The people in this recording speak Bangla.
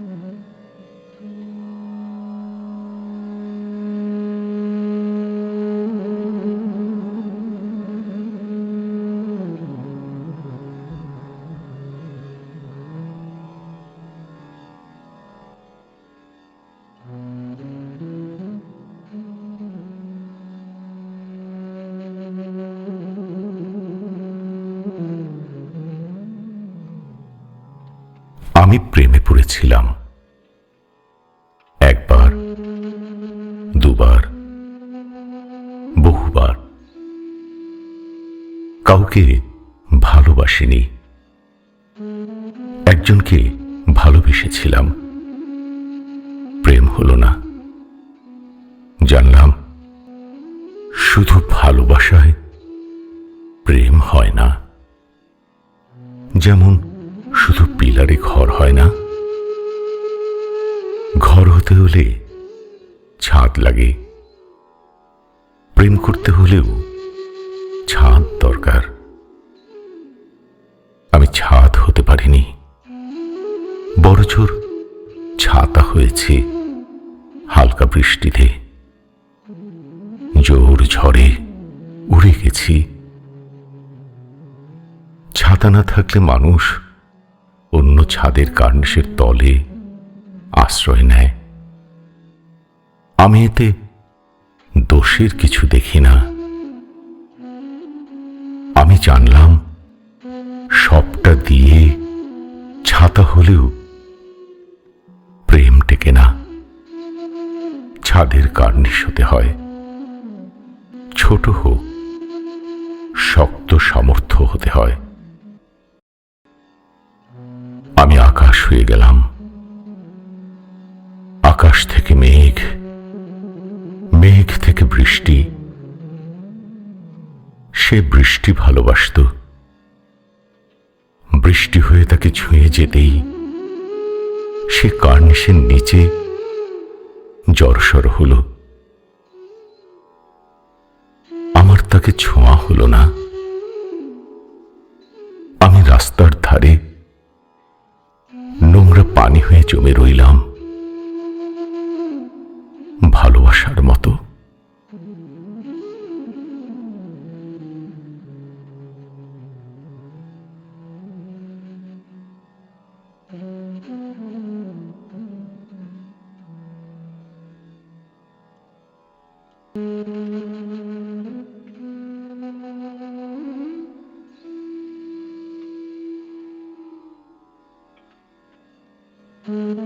Mm-hmm. আমি প্রেমে পড়েছিলাম। একবার, দুবার, বহুবার। কাউকে ভালোবাসিনি। একজনকে ভালোবেসেছিলাম। প্রেম হলো না। জানলাম, শুধু ভালোবাসায় প্রেম হয় না। যেমন পিলারে ঘর হয় না? ঘর হতে হলে ছাদ লাগে। প্রেম করতে হলেও ছাদ দরকার। আমি ছাদ হতে পারিনি। বড়জোর ছাতা হয়েছে হালকা বৃষ্টিতে। জোর ঝড়ে উড়ে গেছি। ছাতা না থাকলে মানুষ অন্য ছাদের কার্নিশের তলে আশ্রয় নেয়। আমি এতে দোষের কিছু দেখি না। আমি জানলাম, সবটা দিয়ে ছাতা হলেও প্রেম টেকে না। ছাদের কার্নিশ হতে হয়। ছোট হোক, শক্ত সামর্থ্য হতে হয়। হয়ে গেলাম। আকাশ থেকে মেঘ মেঘ থেকে বৃষ্টি। সে বৃষ্টি ভালোবাসত। বৃষ্টি হয়ে তাকে ছুঁয়ে যেতেই সে কার্নিশের নিচে জড়সড় হলো। আমার তাকে ছোঁয়া হলো না। আমি রাস্তার পানি হয়ে জমে রইলাম। Mm-hmm.